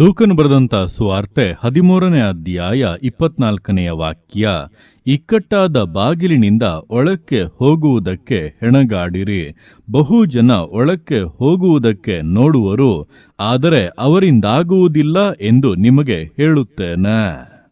ಲೂಕನು ಬರೆದಂತ ಸುವಾರ್ತೆ ಹದಿಮೂರನೇ ಅಧ್ಯಾಯ ಇಪ್ಪತ್ನಾಲ್ಕನೆಯ ವಾಕ್ಯ, ಇಕ್ಕಟ್ಟಾದ ಬಾಗಿಲಿನಿಂದ ಒಳಕ್ಕೆ ಹೋಗುವುದಕ್ಕೆ ಹೆಣಗಾಡಿರಿ. ಬಹು ಜನ ಒಳಕ್ಕೆ ಹೋಗುವುದಕ್ಕೆ ನೋಡುವರು, ಆದರೆ ಅವರಿಂದಾಗುವುದಿಲ್ಲ ಎಂದು ನಿಮಗೆ ಹೇಳುತ್ತೇನೆ.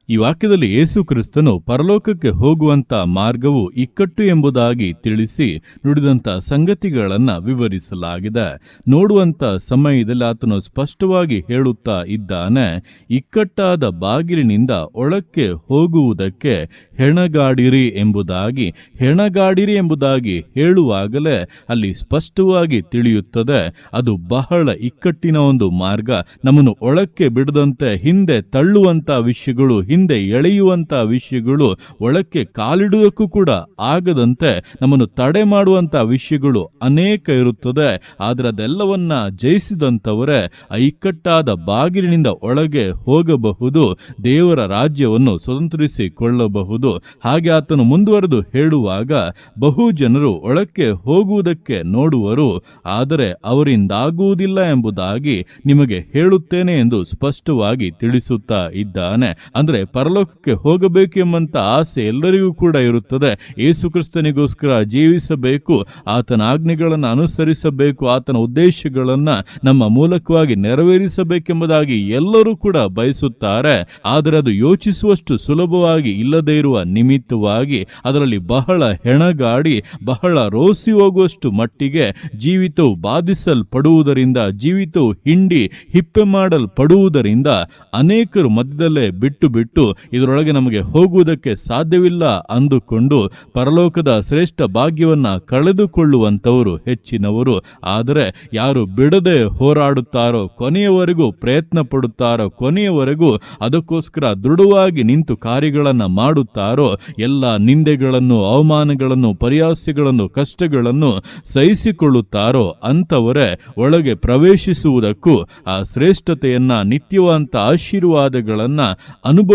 ಈ ವಾಕ್ಯದಲ್ಲಿ ಯೇಸು ಕ್ರಿಸ್ತನು ಪರಲೋಕಕ್ಕೆ ಹೋಗುವಂತ ಮಾರ್ಗವು ಇಕ್ಕಟ್ಟು ಎಂಬುದಾಗಿ ತಿಳಿಸಿ ನುಡಿದಂತ ಸಂಗತಿಗಳನ್ನು ವಿವರಿಸಲಾಗಿದೆ. ನೋಡುವಂತ ಸಮಯದಲ್ಲಿ ಆತನು ಸ್ಪಷ್ಟವಾಗಿ ಹೇಳುತ್ತಾ ಇದ್ದಾನೆ, ಇಕ್ಕಟ್ಟಾದ ಬಾಗಿಲಿನಿಂದ ಒಳಕ್ಕೆ ಹೋಗುವುದಕ್ಕೆ ಹೆಣಗಾಡಿರಿ ಎಂಬುದಾಗಿ ಹೆಣಗಾಡಿರಿ ಎಂಬುದಾಗಿ ಹೇಳುವಾಗಲೇ ಅಲ್ಲಿ ಸ್ಪಷ್ಟವಾಗಿ ತಿಳಿಯುತ್ತದೆ, ಅದು ಬಹಳ ಇಕ್ಕಟ್ಟಿನ ಒಂದು ಮಾರ್ಗ, ನಮ್ಮನ್ನು ಒಳಕ್ಕೆ ಬಿಡದಂತೆ ಹಿಂದೆ ತಳ್ಳುವಂತ ವಿಷಯಗಳು ಹಿಂದೆ ಎಳೆಯುವಂತ ವಿಷಯಗಳು ಒಳಕ್ಕೆ ಕಾಲಿಡುವುದಕ್ಕೂ ಕೂಡ ಆಗದಂತೆ ನಮ್ಮನ್ನು ತಡೆ ಮಾಡುವಂತಹ ವಿಷಯಗಳು ಅನೇಕ ಇರುತ್ತದೆ. ಆದರೆ ಅದೆಲ್ಲವನ್ನ ಜಯಿಸಿದಂಥವರೇ ಇಕ್ಕಟ್ಟಾದ ಬಾಗಿಲಿನಿಂದ ಒಳಗೆ ಹೋಗಬಹುದು, ದೇವರ ರಾಜ್ಯವನ್ನು ಸ್ವತಂತ್ರಿಸಿಕೊಳ್ಳಬಹುದು. ಹಾಗೆ ಆತನು ಮುಂದುವರೆದು ಹೇಳುವಾಗ ಬಹು ಜನರು ಒಳಕ್ಕೆ ಹೋಗುವುದಕ್ಕೆ ನೋಡುವರು. ಆದರೆ ಅವರಿಂದಾಗುವುದಿಲ್ಲ ಎಂಬುದಾಗಿ ನಿಮಗೆ ಹೇಳುತ್ತೇನೆ ಎಂದು ಸ್ಪಷ್ಟವಾಗಿ ತಿಳಿಸುತ್ತಾ ಇದ್ದಾನೆ. ಅಂದ್ರೆ ಪರಲೋಕಕ್ಕೆ ಹೋಗಬೇಕೆಂಬಂಥ ಆಸೆ ಎಲ್ಲರಿಗೂ ಕೂಡ ಇರುತ್ತದೆ. ಯೇಸುಕ್ರಿಸ್ತನಿಗೋಸ್ಕರ ಜೀವಿಸಬೇಕು, ಆತನ ಆಜ್ಞೆಗಳನ್ನು ಅನುಸರಿಸಬೇಕು, ಆತನ ಉದ್ದೇಶಗಳನ್ನು ನಮ್ಮ ಮೂಲಕವಾಗಿ ನೆರವೇರಿಸಬೇಕೆಂಬುದಾಗಿ ಎಲ್ಲರೂ ಕೂಡ ಬಯಸುತ್ತಾರೆ. ಆದರೆ ಅದು ಯೋಚಿಸುವಷ್ಟು ಸುಲಭವಾಗಿ ಇಲ್ಲದೇ ಇರುವ ನಿಮಿತ್ತವಾಗಿ ಅದರಲ್ಲಿ ಬಹಳ ಹೆಣಗಾಡಿ, ಬಹಳ ರೋಸಿ ಹೋಗುವಷ್ಟು ಮಟ್ಟಿಗೆ ಜೀವಿತವು ಬಾಧಿಸಲ್ಪಡುವುದರಿಂದ, ಜೀವಿತವು ಹಿಂಡಿ ಹಿಪ್ಪೆ ಮಾಡಲ್ಪಡುವುದರಿಂದ ಅನೇಕರು ಮಧ್ಯದಲ್ಲೇ ಬಿಟ್ಟು ಬಿಟ್ಟು ಇದರೊಳಗೆ ನಮಗೆ ಹೋಗುವುದಕ್ಕೆ ಸಾಧ್ಯವಿಲ್ಲ ಅಂದುಕೊಂಡು ಪರಲೋಕದ ಶ್ರೇಷ್ಠ ಭಾಗ್ಯವನ್ನ ಕಳೆದುಕೊಳ್ಳುವಂಥವರು ಹೆಚ್ಚಿನವರು. ಆದರೆ ಯಾರು ಬಿಡದೆ ಹೋರಾಡುತ್ತಾರೋ ಕೊನೆಯವರೆಗೂ ಪ್ರಯತ್ನ ಪಡುತ್ತಾರೋ ಕೊನೆಯವರೆಗೂ ಅದಕ್ಕೋಸ್ಕರ ದೃಢವಾಗಿ ನಿಂತು ಕಾರ್ಯಗಳನ್ನು ಮಾಡುತ್ತಾರೋ, ಎಲ್ಲ ನಿಂದೆಗಳನ್ನು, ಅವಮಾನಗಳನ್ನು, ಪರಿಹಾಸ್ಯಗಳನ್ನು, ಕಷ್ಟಗಳನ್ನು ಸಹಿಸಿಕೊಳ್ಳುತ್ತಾರೋ ಅಂಥವರೇ ಒಳಗೆ ಪ್ರವೇಶಿಸುವುದಕ್ಕೂ ಆ ಶ್ರೇಷ್ಠತೆಯನ್ನು, ನಿತ್ಯವಂತ ಆಶೀರ್ವಾದಗಳನ್ನ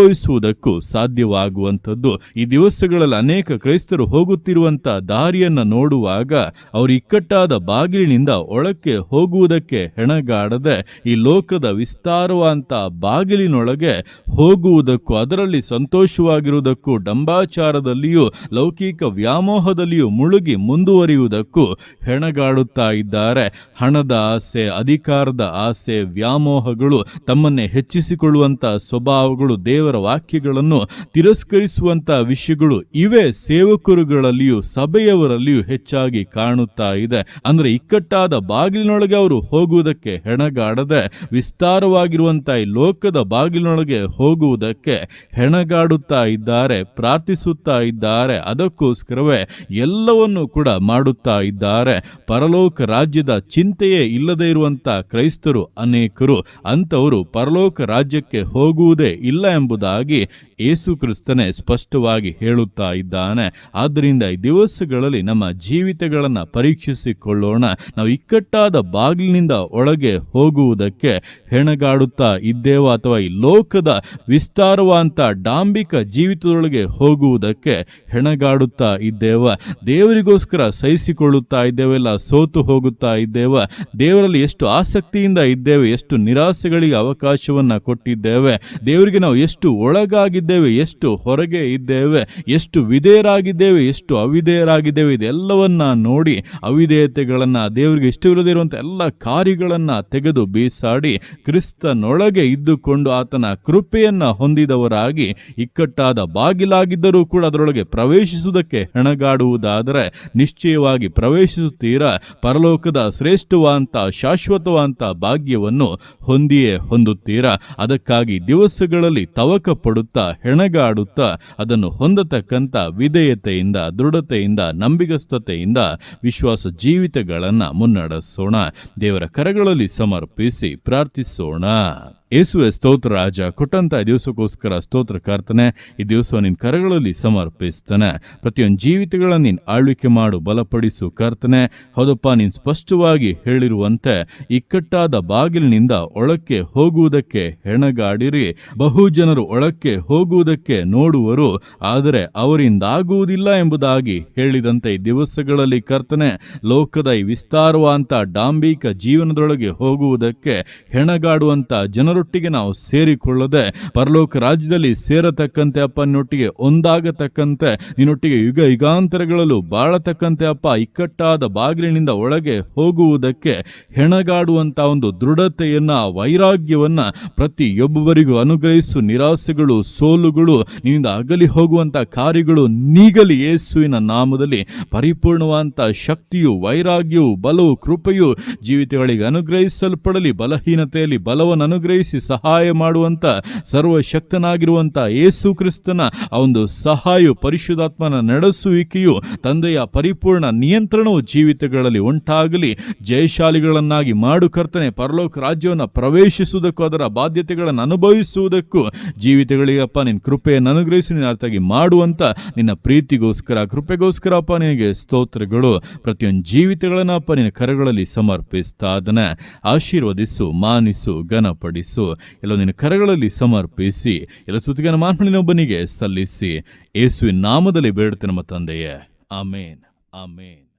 ಅನುಭವಿಸುವುದಕ್ಕೂ ಸಾಧ್ಯವಾಗುವಂಥದ್ದು. ಈ ದಿವಸಗಳಲ್ಲಿ ಅನೇಕ ಕ್ರೈಸ್ತರು ಹೋಗುತ್ತಿರುವಂತ ದಾರಿಯನ್ನ ನೋಡುವಾಗ ಅವರು ಇಕ್ಕಟ್ಟಾದ ಬಾಗಿಲಿನಿಂದ ಒಳಕ್ಕೆ ಹೋಗುವುದಕ್ಕೆ ಹೆಣಗಾಡದೆ ಈ ಲೋಕದ ವಿಸ್ತಾರವಂತ ಬಾಗಿಲಿನೊಳಗೆ ಹೋಗುವುದಕ್ಕೂ, ಅದರಲ್ಲಿ ಸಂತೋಷವಾಗಿರುವುದಕ್ಕೂ, ಡಂಬಾಚಾರದಲ್ಲಿಯೂ, ಲೌಕಿಕ ವ್ಯಾಮೋಹದಲ್ಲಿಯೂ ಮುಳುಗಿ ಮುಂದುವರಿಯುವುದಕ್ಕೂ ಹೆಣಗಾಡುತ್ತಾ ಇದ್ದಾರೆ. ಹಣದ ಆಸೆ, ಅಧಿಕಾರದ ಆಸೆ, ವ್ಯಾಮೋಹಗಳು ತಮ್ಮನ್ನೇ ಹೆಚ್ಚಿಸಿಕೊಳ್ಳುವಂತ ಸ್ವಭಾವಗಳು ದೇವರ ವಾಕ್ಯಗಳನ್ನು ತಿರಸ್ಕರಿಸುವಂತಹ ವಿಷಯಗಳು ಇವೇ ಸೇವಕರುಗಳಲ್ಲಿಯೂ ಸಭೆಯವರಲ್ಲಿಯೂ ಹೆಚ್ಚಾಗಿ ಕಾಣುತ್ತಾ ಇದೆ. ಅಂದ್ರೆ ಇಕ್ಕಟ್ಟಾದ ಬಾಗಿಲಿನೊಳಗೆ ಅವರು ಹೋಗುವುದಕ್ಕೆ ಹೆಣಗಾಡದೆ ವಿಸ್ತಾರವಾಗಿರುವಂತ ಈ ಲೋಕದ ಬಾಗಿಲಿನೊಳಗೆ ಹೋಗುವುದಕ್ಕೆ ಹೆಣಗಾಡುತ್ತಾ ಇದ್ದಾರೆ, ಪ್ರಾರ್ಥಿಸುತ್ತಾ ಇದ್ದಾರೆ. ಅದಕ್ಕೋಸ್ಕರವೇ ಎಲ್ಲವನ್ನು ಕೂಡ ಮಾಡುತ್ತಾ ಇದ್ದಾರೆ. ಪರಲೋಕ ರಾಜ್ಯದ ಚಿಂತೆಯೇ ಇಲ್ಲದೆ ಇರುವಂತ ಕ್ರೈಸ್ತರು ಅನೇಕರು. ಅಂಥವರು ಪರಲೋಕ ರಾಜ್ಯಕ್ಕೆ ಹೋಗುವುದೇ ಇಲ್ಲ ಎಂಬುದಾಗಿ ಯೇಸು ಕ್ರಿಸ್ತನೇ ಸ್ಪಷ್ಟವಾಗಿ ಹೇಳುತ್ತಾ ಇದ್ದಾನೆ. ಆದ್ದರಿಂದ ಈ ದಿವಸಗಳಲ್ಲಿ ನಮ್ಮ ಜೀವಿತಗಳನ್ನು ಪರೀಕ್ಷಿಸಿಕೊಳ್ಳೋಣ. ನಾವು ಇಕ್ಕಟ್ಟಾದ ಬಾಗಿಲಿನಿಂದ ಒಳಗೆ ಹೋಗುವುದಕ್ಕೆ ಹೆಣಗಾಡುತ್ತಾ ಇದ್ದೇವ ಅಥವಾ ಈ ಲೋಕದ ವಿಸ್ತಾರವಾದಂಥ ಡಾಂಬಿಕ ಜೀವಿತದೊಳಗೆ ಹೋಗುವುದಕ್ಕೆ ಹೆಣಗಾಡುತ್ತಾ ಇದ್ದೇವ? ದೇವರಿಗೋಸ್ಕರ ಸಹಿಸಿಕೊಳ್ಳುತ್ತಾ ಇದ್ದೇವೆಲ್ಲ ಸೋತು ಹೋಗುತ್ತಾ ಇದ್ದೇವ? ದೇವರಲ್ಲಿ ಎಷ್ಟು ಆಸಕ್ತಿಯಿಂದ ಇದ್ದೇವೆ, ಎಷ್ಟು ನಿರಾಸೆಗಳಿಗೆ ಅವಕಾಶವನ್ನು ಕೊಟ್ಟಿದ್ದೇವೆ? ದೇವರಿಗೆ ನಾವು ಎಷ್ಟು ಒಳಗಾಗಿದ್ದೇವೆ? ಎಷ್ಟು ಹೊರಗೆ ಇದ್ದೇವೆ, ಎಷ್ಟು ವಿಧೇಯರಾಗಿದ್ದೇವೆ, ಎಷ್ಟು ಅವಿಧೇಯರಾಗಿದ್ದೇವೆ, ಇದೆಲ್ಲವನ್ನ ನೋಡಿ ಅವಿಧೇಯತೆಗಳನ್ನು, ದೇವರಿಗೆ ಇಷ್ಟವಿಲ್ಲದೆ ಇರುವಂಥ ಎಲ್ಲ ಕಾರ್ಯಗಳನ್ನ ತೆಗೆದು ಬೀಸಾಡಿ ಕ್ರಿಸ್ತನೊಳಗೆ ಇದ್ದುಕೊಂಡು ಆತನ ಕೃಪೆಯನ್ನು ಹೊಂದಿದವರಾಗಿ, ಇಕ್ಕಟ್ಟಾದ ಬಾಗಿಲಾಗಿದ್ದರೂ ಕೂಡ ಅದರೊಳಗೆ ಪ್ರವೇಶಿಸುವುದಕ್ಕೆ ಹೆಣಗಾಡುವುದಾದರೆ ನಿಶ್ಚಯವಾಗಿ ಪ್ರವೇಶಿಸುತ್ತೀರಾ? ಪರಲೋಕದ ಶ್ರೇಷ್ಠವಾಂತ ಶಾಶ್ವತವಾದಂಥ ಭಾಗ್ಯವನ್ನು ಹೊಂದಿಯೇ ಹೊಂದುತ್ತೀರಾ? ಅದಕ್ಕಾಗಿ ದಿವಸಗಳಲ್ಲಿ ತವಕ ಪಡುತ್ತಾ ಹೆಣಗಾಡುತ್ತಾ ಅದನ್ನು ಹೊಂದತಕ್ಕಂಥ ವಿಧೇಯತೆಯಿಂದ ದೃಢತೆಯಿಂದ ನಂಬಿಗಸ್ತತೆಯಿಂದ ವಿಶ್ವಾಸ ಜೀವಿತಗಳನ್ನು ಮುನ್ನಡೆಸೋಣ. ದೇವರ ಕರಗಳಲ್ಲಿ ಸಮರ್ಪಿಸಿ ಪ್ರಾರ್ಥಿಸೋಣ. ಯೇಸುವೆ ಸ್ತೋತ್ರ ರಾಜ, ಕೊಟ್ಟಂತ ಈ ದಿವಸಕ್ಕೋಸ್ಕರ ಸ್ತೋತ್ರ ಕರ್ತನೆ, ಈ ದಿವಸ ನಿನ್ನ ಕರಗಳಲ್ಲಿ ಸಮರ್ಪಿಸ್ತಾನೆ. ಪ್ರತಿಯೊಂದು ಜೀವಿತಗಳನ್ನು ನೀನು ಆಳ್ವಿಕೆ ಮಾಡು, ಬಲಪಡಿಸು ಕರ್ತನೆ. ಹೌದಪ್ಪ, ನೀನು ಸ್ಪಷ್ಟವಾಗಿ ಹೇಳಿರುವಂತೆ ಇಕ್ಕಟ್ಟಾದ ಬಾಗಿಲಿನಿಂದ ಒಳಕ್ಕೆ ಹೋಗುವುದಕ್ಕೆ ಹೆಣಗಾಡಿರಿ. ಬಹು ಜನರು ಒಳಕ್ಕೆ ಹೋಗುವುದಕ್ಕೆ ನೋಡುವರು, ಆದರೆ ಅವರಿಂದಾಗುವುದಿಲ್ಲ ಎಂಬುದಾಗಿ ಹೇಳಿದಂತೆ ಈ ದಿವಸಗಳಲ್ಲಿ ಕರ್ತನೆ. ಲೋಕದ ಈ ವಿಸ್ತಾರವಾಂತ ಡಾಂಬಿಕ ಜೀವನದೊಳಗೆ ಹೋಗುವುದಕ್ಕೆ ಹೆಣಗಾಡುವಂತ ಜನರು ಜನರೊಟ್ಟಿಗೆ ನಾವು ಸೇರಿಕೊಳ್ಳದೆ ಪರಲೋಕ ರಾಜ್ಯದಲ್ಲಿ ಸೇರತಕ್ಕಂತೆ ಅಪ್ಪ, ನಿನ್ನೊಟ್ಟಿಗೆ ಒಂದಾಗತಕ್ಕಂತೆ, ನಿನ್ನೊಟ್ಟಿಗೆ ಯುಗ ಯುಗಾಂತರಗಳಲ್ಲೂ ಬಾಳತಕ್ಕಂತೆ ಅಪ್ಪ, ಇಕ್ಕಟ್ಟಾದ ಬಾಗಿಲಿನಿಂದ ಒಳಗೆ ಹೋಗುವುದಕ್ಕೆ ಹೆಣಗಾಡುವಂತ ಒಂದು ದೃಢತೆಯನ್ನ, ವೈರಾಗ್ಯವನ್ನ ಪ್ರತಿಯೊಬ್ಬರಿಗೂ ಅನುಗ್ರಹಿಸು. ನಿರಾಸೆಗಳು, ಸೋಲುಗಳು, ನಿನ್ನಿಂದ ಅಗಲಿ ಹೋಗುವಂತ ಕಾರ್ಯಗಳು ನೀಗಲಿ ಯೇಸುವಿನ ನಾಮದಲ್ಲಿ. ಪರಿಪೂರ್ಣವಾದಂತಹ ಶಕ್ತಿಯು, ವೈರಾಗ್ಯವು, ಬಲವು, ಕೃಪೆಯು ಜೀವಿತಗಳಿಗೆ ಅನುಗ್ರಹಿಸಲ್ಪಡಲಿ. ಬಲಹೀನತೆಯಲ್ಲಿ ಬಲವನ್ನು ಅನುಗ್ರಹಿಸಿ ಸಹಾಯ ಮಾಡುವಂತ, ಸರ್ವಶಕ್ತನಾಗಿರುವಂತ ಯೇಸು ಕ್ರಿಸ್ತನ ಆ ಒಂದು ಸಹಾಯ ಪರಿಶುದ್ಧಾತ್ಮನ ನಡೆಸುವಿಕೆಯು ತಂದೆಯ ಪರಿಪೂರ್ಣ ನಿಯಂತ್ರಣವು ಜೀವಿತಗಳಲ್ಲಿ ಉಂಟಾಗಲಿ. ಜಯಶಾಲಿಗಳನ್ನಾಗಿ ಮಾಡು ಕರ್ತನೆ, ಪರಲೋಕ ರಾಜ್ಯವನ್ನು ಪ್ರವೇಶಿಸುವುದಕ್ಕೂ ಅದರ ಬಾಧ್ಯತೆಗಳನ್ನು ಅನುಭವಿಸುವುದಕ್ಕೂ ಜೀವಿತಗಳಿಗಪ್ಪ ನಿನ್ನ ಕೃಪೆಯನ್ನು ಅನುಗ್ರಹಿಸಿ, ನಿನ್ನ ಅರ್ಥಾಗಿ ಮಾಡುವಂತ ನಿನ್ನ ಪ್ರೀತಿಗೋಸ್ಕರ, ಕೃಪೆಗೋಸ್ಕರ ಅಪ್ಪ ನಿನಗೆ ಸ್ತೋತ್ರಗಳು. ಪ್ರತಿಯೊಂದು ಜೀವಿತಗಳನ್ನಪ್ಪ ನಿನ್ನ ಕರಗಳಲ್ಲಿ ಸಮರ್ಪಿಸ್ತಾ ಅದನ್ನ ಆಶೀರ್ವದಿಸು, ಮಾನಿಸು, ಘನಪಡಿಸು. ಎಲ್ಲ ನಿನ್ನ ಕರಗಳಲ್ಲಿ ಸಮರ್ಪಿಸಿ. ಎಲ್ಲ ಸುತ್ತಿಗನ ಮಾನ್ಮಳಿನೊಬ್ಬನಿಗೆ ಸಲ್ಲಿಸಿ. ಯೇಸುವಿನ ನಾಮದಲ್ಲಿ ಬೇಡುತ್ತೆ ನಮ್ಮ ತಂದೆಯೇ. ಆಮೇನ್. ಆಮೇನ್.